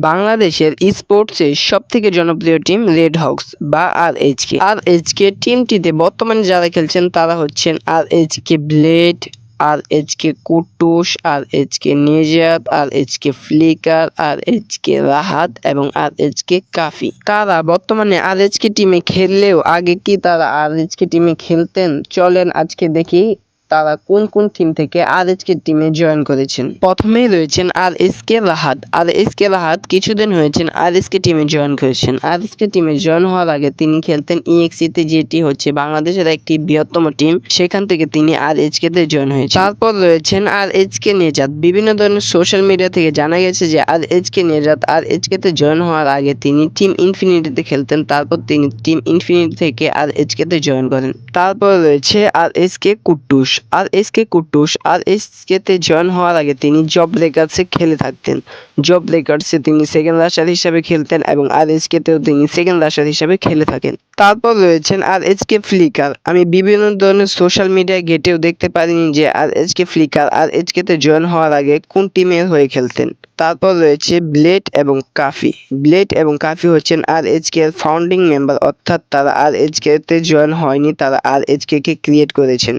বাংলাদেশের স্পোর্টসের সবথেকে জনপ্রিয় টিম রেড হকস বা আর এইচকে আর এইচকে টিমটিতে বর্তমানে যারা খেলছেন তারা হচ্ছেন R HK blade R HK Kutus R HK Nijat R HK flicker R HK Rahat এবং আর এইচকে কাফি তারা বর্তমানে আর এইচকে টিমে খেললেও আগে কি তারা আর এইচকে টিমে খেলতেন চলেন আজকে দেখি তারা কোন কোন টিম থেকে আর এসকে টিমে জয়েন করেছেন? প্রথমেই রয়েছেন R S K Rahat R S K Rahat কিছুদিন হয়েছেন আর এস কে টিমে জয়েন করেছেন। আর এস কে টিমে জয়েন হওয়ার আগে তিনি খেলতেন ইএক্সিতে যেটি হচ্ছে বাংলাদেশের একটি বৃহত্তম টিম সেখান থেকে তিনি আর এইচ কে তে জয়েন হয়েছেন। তারপর রয়েছেন আর এইচ কে বিভিন্ন ধরনের সোশ্যাল মিডিয়া থেকে জানা গেছে যে আর এইচ কে নেজাত আর এইচ কে তে জয়েন হওয়ার আগে তিনি টিম ইনফিনিটিতে খেলতেন। তারপর তিনি টিম ইনফিনিটি থেকে আর এইচ কে তে জয়েন করেন। তারপর রয়েছে R S K Kuttus R S K Kuttus R S K তে জয়েন হওয়ার আগে তিনি জব ব্রেকার্সে খেলে থাকতেন। জব ব্রেকার্সে তিনি সেকেন্ড রাশার হিসাবে খেলতেন এবং আর এস কে তেও তিনি সেকেন্ড রাশার হিসাবে খেলে থাকেন। তারপর রয়েছেন আর এস কে ফ্লিকার। আমি বিভিন্ন ধরনের সোশ্যাল মিডিয়ায় ঘেটেও দেখতে পারিনি যে R S K flicker R S K তে জয়েন হওয়ার আগে কোন টিমের হয়ে খেলতেন। তারপর রয়েছে ব্লেড এবং কাফি ব্লেড এবং কাফি হচ্ছেন আর এইচ কে এর ফাউন্ডিং মেম্বার অর্থাৎ তারা আর এইচ কে তে জয়েন হয়নি, তারা আর এইচ কে কে ক্রিয়েট করেছেন।